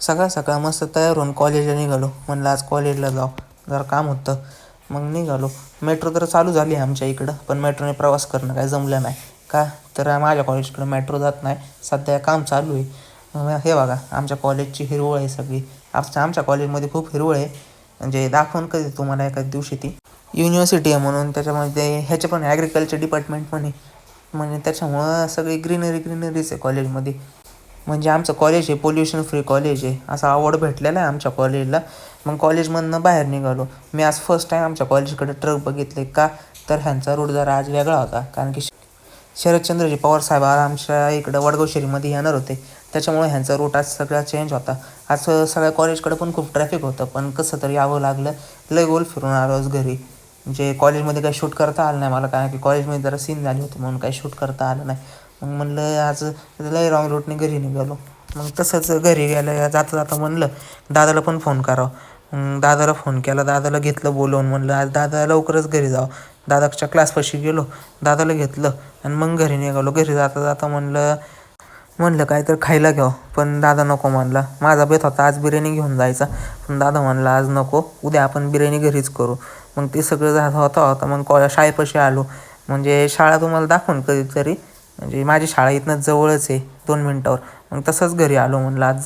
सकाळ सकाळ मस्त तयार होऊन कॉलेजला निघालो. म्हणलं आज कॉलेजला जाऊ. जरा काम होतं. मग निघालो. मेट्रो तर चालू झाली आहे आमच्या इकडं पण मेट्रोने प्रवास करणं काय जमलं नाही. का? तर माझ्या कॉलेजकडं मेट्रो जात नाही. सध्या काम चालू आहे. हे बघा आमच्या कॉलेजची हिरवळ आहे सगळी. आमच्या आमच्या कॉलेजमध्ये खूप हिरवळ आहे. म्हणजे दाखवून कधी तुम्हाला एखाद्या दिवशी ती. युनिव्हर्सिटी आहे म्हणून त्याच्यामध्ये ह्याचे पण ॲग्रिकल्चर डिपार्टमेंट पण आहे. म्हणजे त्याच्यामुळं सगळी ग्रीनरी ग्रीनरीच आहे कॉलेजमध्ये म्हणजे आमचं कॉलेज आहे पोल्युशन फ्री कॉलेज आहे. असा अवॉर्ड भेटलेला आहे आमच्या कॉलेजला मग कॉलेजमधनं बाहेर निघालो. मी आज फर्स्ट टाईम आमच्या कॉलेजकडे ट्रक बघितले का? तर ह्यांचा रूट जरा आज वेगळा होता. कारण की शरदचंद्रजी पवार साहेब आज आमच्या इकडं वडगावशेरीमध्ये येणार होते. त्याच्यामुळे ह्यांचा रूट आज सगळा चेंज होता. आज सगळ्या कॉलेजकडे पण खूप ट्रॅफिक होतं. पण कसं तरी यावं लागलं. लय गोल फिरून आलो आज घरी. म्हणजे कॉलेजमध्ये काही शूट करता आलं नाही मला कारण की कॉलेजमध्ये जरा सीन झाली होती म्हणून काही शूट करता आलं नाही. मग म्हणलं आज लय रॉंग रूटने घरी निघालो. मग तसंच घरी गेलं जाता जाता म्हणलं दादाला पण फोन करावं. मग दादाला फोन केला दादाला घेतलं बोलवून म्हणलं आज दादा लवकरच घरी जावं. दादाच्या क्लासपाशी गेलो दादाला घेतलं आणि मग घरी निघालो. घरी जाता जाता म्हणलं म्हणलं काय तर खायला घ्यावं. पण दादा नको म्हणला. माझा बेत होता आज बिर्याणी घेऊन जायचा. पण दादा म्हणला आज नको. उद्या आपण बिर्याणी घरीच करू. मग ते सगळं झालं होता. होता मग कॉ शाळेपाशी आलो. म्हणजे शाळा तुम्हाला दाखवून कधीतरी. म्हणजे माझी शाळा इथनं जवळच आहे दोन मिनटावर. मग तसंच घरी आलो म्हणलं आज